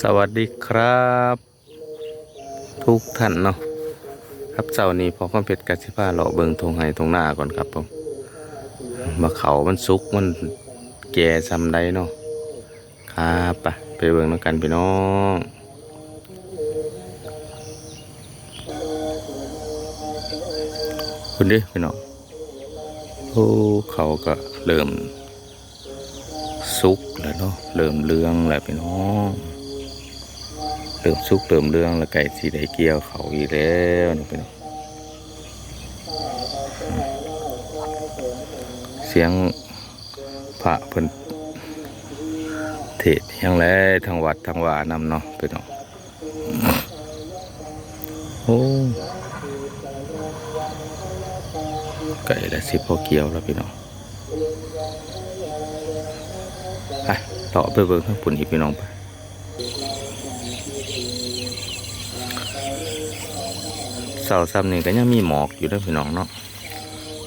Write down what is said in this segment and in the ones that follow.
สวัสดีครับ ทุกท่านเนาะครับเจ้านี้พอความเผ็ดกัสิผ้าเลาะเบิงทงไห้ทงหน้าก่อนครับผมมาเขามันสุกมันแก่ซำใดเนาะครับไปไปเบิงน้ำกันพี่น้องคุณดิพี่น้องโอ้เขาก็เริ่ม สุกแล้วเนาะเริ่มเรืองแล้วพี่น้องเริ่มสุกเริ่มเรืองแล้วไก่สีได้เกี่ยวเขาอีกแล้วนะพี่น้องเสียงพระเพิ่นเทศยังแลทางวัดทางวานำเนาะพี่น้องโอ้ไก่ละสิพอเกี่ยวแล้วพี่น้อง ต่อไปเบิ่งข้างปุ่นอีกพี่น้องไปเสาซ้ำนี่ก็ยังมีหมอกอยู่ด้วยพี่น้องเนาะ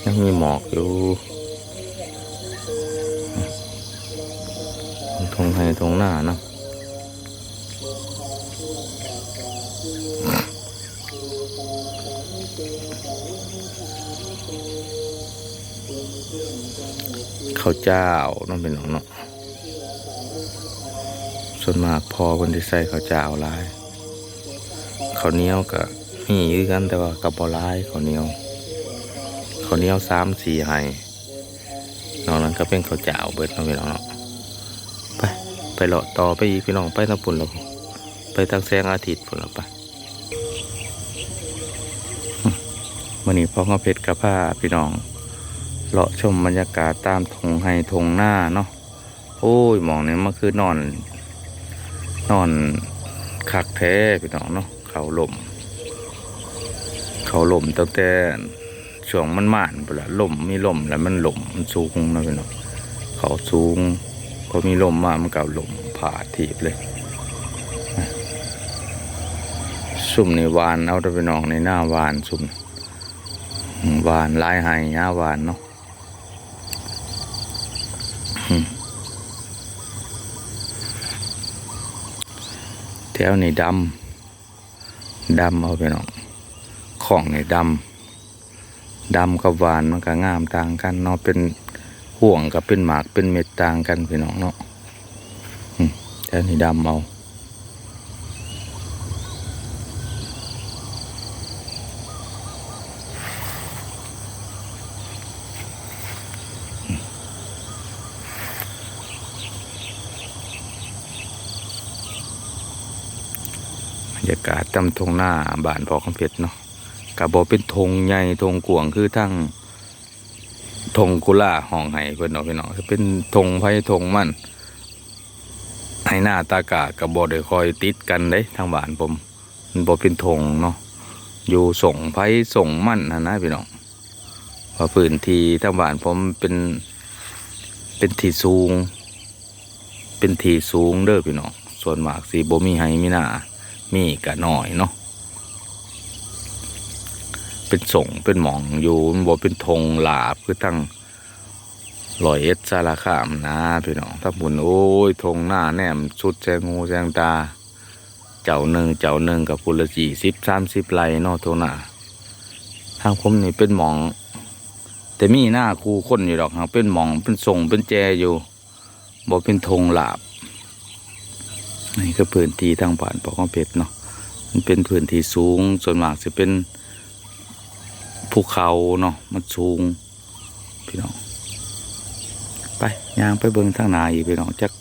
ยังมีหมอกอยู่ทงให้ทงหน้าเนาะข้าวเจ้าน้องเป็นน้องเนาะ ส่วนมากพอคนที่ใส่เข้าวเจ้าลายเขาเนี้ยวก็มีคือกันแต่ว่ากับบอลายเขาเนี้ยวข้าเนี้ยวสามสี่ไห้นอกนั้นก็เป็นข้าวเจ้าเบิดเน้องพี่น้องเนาะไปไปเลาะต่อไปอีกพี่น้องไปทางปุ่นเราไปทางแสงอาทิตย์ปุ่นเราไปวันนี้พ่อเขาเพชรกับผ้าพี่น้องเลาะชมบรรยากาศตามทงไห้ทงหน้าเนาะโอ้ยมองเนี้มันคือนอน นอนคักแท้พี่น้องเนาะเขาลม เขาลมตั้งแต่ช่วงมันหมานไปละลมมีลมแล้วมันลมมันสูงนะพี่น้องเขาสูงพอมีลมมามันก็ลมผ่าทีบเลยซุ่มในวานเอาแต่พี่น้องในหน้าวานซุ่มอืมวานลายหายหน้าวานเนาะอืม แถวนี่ดำดำเอาไปเนาะของนี่ดำดำกับหวานมันก็งามต่างกันเนาะเป็นห่วงกับเป็นหมากเป็นเม็ดต่างกันพี่น้องเนาะแถวนี่ดำเอา รรยากาศตำทงหน้าบ้านพอคำเพชรเนาะกับบอเป็นธงใหญ่ธงกวงคือทั้งธงกุล่าห้องไห้เพิ่นเนาะพี่น้องเป็นธงไผ่ธงมันให้หน้าตากากับบอได้คอยติดกันเด้ทางบ้านผมมันบอเป็นธงเนาะอยู่ส่งไผ่ส่งมันนะนะพี่น้องเพราะพื้นที่ทางบ้านผมเป็นเป็นที่สูง เป็นที่สูงเด้อพี่น้องส่วนมากสีบ่มีไห้มีหน้า มีกะหน่อยเนาะเป็นส่งเป็นหมองอยู่มันบ่เป็นธงหลาบคือตั้งลอยเอ็ดสารคามนะพี่น้องถ้าบุญโอ้ยธงหน้าแนมสุดแจงูแจงตา เจ้าหนึ่งเจ้าหนึ่งกับพุละจีสิบสามสิบไรเนาะธงหน้าทางผมนี่เป็นหมองแต่มีหน้าคูคนอยู่ดอกครับเป็นหมองเป็นส่งเป็นแจอยู่บ่เป็นธงหลาบ นี่ก็พื้นที่ทางบ้านปอกของเพชรเนาะมันเป็นพื้นที่สูงส่วนมากจะเป็นภูเขาเนาะมันสูงพี่น้องไปยางไปเบิ่งทางหนาอีกพี่น้องจัก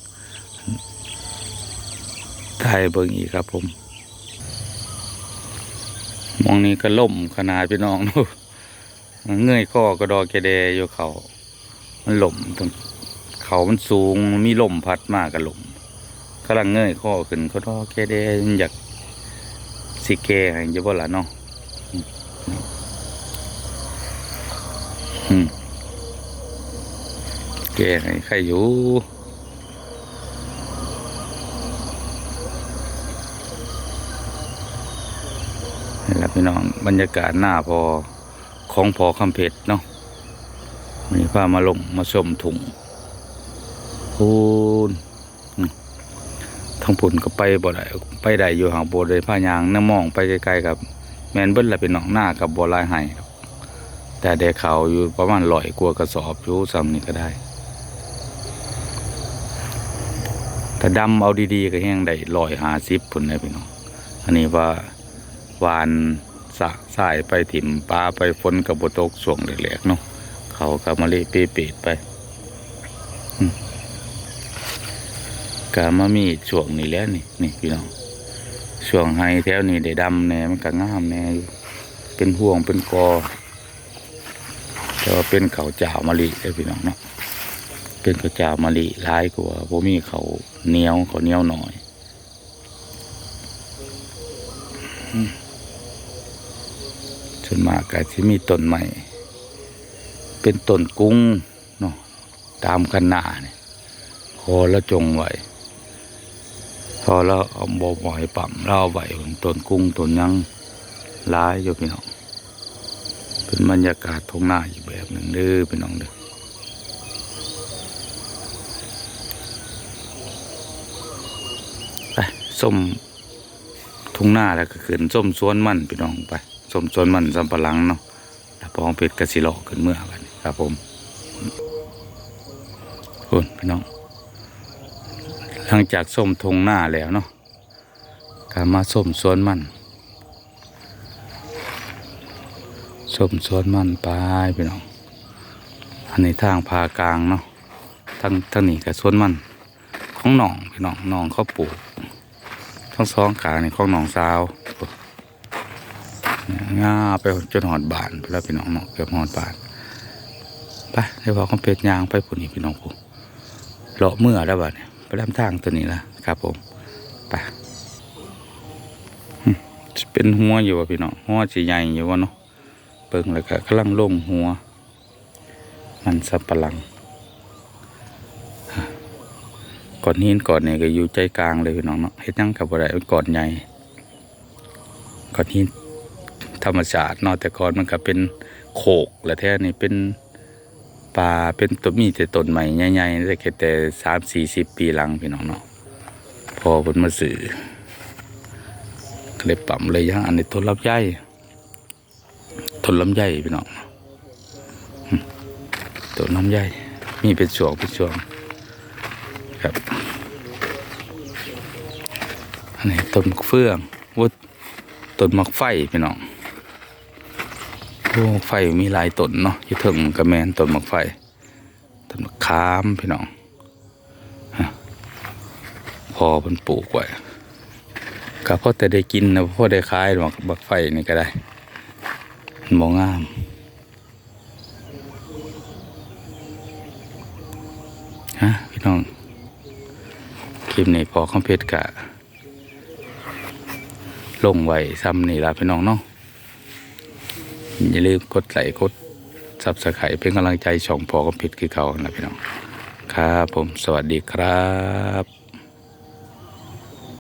ถ่ายเบิ่งอีกครับผมมองนี้ก็ล่มขนาดพี่น้องเนาะเงยข้อกระดอแกแดอยู่เขามันล่มตรงเขามันสูงมีลมพัดมากกับลมำลังเงยข้อขึ้นเขาทอแกได้อยากสิแกให้อยังบ่ล่ะเนาะอืมอืมแกให้ใครอยู่นี่แหละพี่น้องบรรยากาศหน้าพอของพอคำเพชรเนาะวันนี้พามาลงมาชมถุงคูณ ทั้งพุ่นก็ไปบ่ได้ไปได้อยู่หางบ่ได้พายางน้ามองไปไกลๆกับแมนเบิ่นละเป็นหนองหน้ากับบ่หลายไห้แต่ได้เขาอยู่ประมาณ100กว่ากระสอบอยู่ซ้ำนี่ก็ได้ถ้าดำเอาดีๆก็แห้งได้ร้อยหาสิบพุ่นเลยพี่น้องอันนี้ว่าวานสะสายไปถิ่มปลาไปฝนกับบตกส่วงแหลกๆเนาะเขากับมาละเปเปดไป อืม กามามีช่วงนี้แล้วนี่นี่พี่น้องช่วงไฮแถวนี้ได้ดำแน่มันก็งามแน่เป็นห่วงเป็นกอแต่ว่าเป็นเขาจ้ามะลิเด้พี่น้องเนาะเป็นข้าจ้ามะลิร้ายกว่าบ่มีเขาเหนียวเขาเหนียวหน่อยอืมส่วนมากก็จะมีต้นใหม่เป็นต้นกุ้งเนาะตามกันหน้าเนี่ยพอแล้วจงไว้ พอแล้วเอาบ่บ่อยปั่มเราเอาไว้ต้นกุ้งต้นยังร้ายอยู่พี่น้องเป็นบรรยากาศทงหน้าอีกแบบหนึ่งเด้อพี่น้องเด้อไปส้มทุ่งหน้าแล้วก็ขึ้นส้มสวนมันพี่น้องไปส้มสวนมันสำปะหลังเนาะแล้วพองเป็ดกระสิหลขึ้นเมื่อวันครับผมคุณพี่น้อง หลังจากส้มทงหน้าแล้วเนาะก็มาส้มสวนมันส้มสวนมันไปพี่น้องอันนี้ทางพากลางเนาะทางทางนี้กับสวนมันของหนองพี่น้องหนองเขาปลูกทั้งสองขานี่ของหนองสาวง่าไปจนหอดบานไปแล้วพี่น้องเนาะเกือบหอดบานไปเดี๋ยวพอคอมเป็ดยางไปผุนนี่พี่น้องผมเลาะเมื่อแล้วบัดเนี่ย ลำทางตัวนี้ละครับผมไปเป็นหัวอยู่ว่ะพี่น้องหัวสีใหญ่อยู่วะเนาะเบิ่งแล้วก็กำลังลงหัว มันสับปะหลังก่อนหินก่อนเนี่ยก็อยู่ใจกลางเลยพี่น้องเนาะเฮ็ดยังกับอะไรก่อนใหญ่ก่อนหินธรรมชาติเนาะแต่ก่อนมันก็เป็นโขกและแท้นี่เป็น ป่าเป็นต้นมีแต่ต้นใหม่ใหญ่ๆแค่แต่สามสี่สิบปีหลังพี่น้องเนาะพอเพิ่นมาสื่อก็เลยปั๊มเลยยังอันนี้ต้นลำไยต้นลำไยพี่น้องต้นลำไยมีเป็นช่วงเป็นช่วงครับอันนี้ต้นมะเฟืองวุดต้นมักไฟพี่น้อง โอ้ไฟมีหลายต้นเนาะอยู่ถึงกระแมนต้นหมักไฟต้นมะขามพี่น้องพอเพิ่นปลูกไว้ก็พอแต่ได้กินนะพอได้ขายหมากบักไฟนี่ก็ได้มันบ่งามฮะพี่น้องคลิปนี้พอคอมเพชรกะลงไว้ซ้ำนี่ละพี่น้องเนาะ อย่าลืมกดไลค์กดซับสไครต์เป็นกำลังใจช่องพอคอมเพชรคือเขานะพี่น้อง ครับผมสวัสดีครับ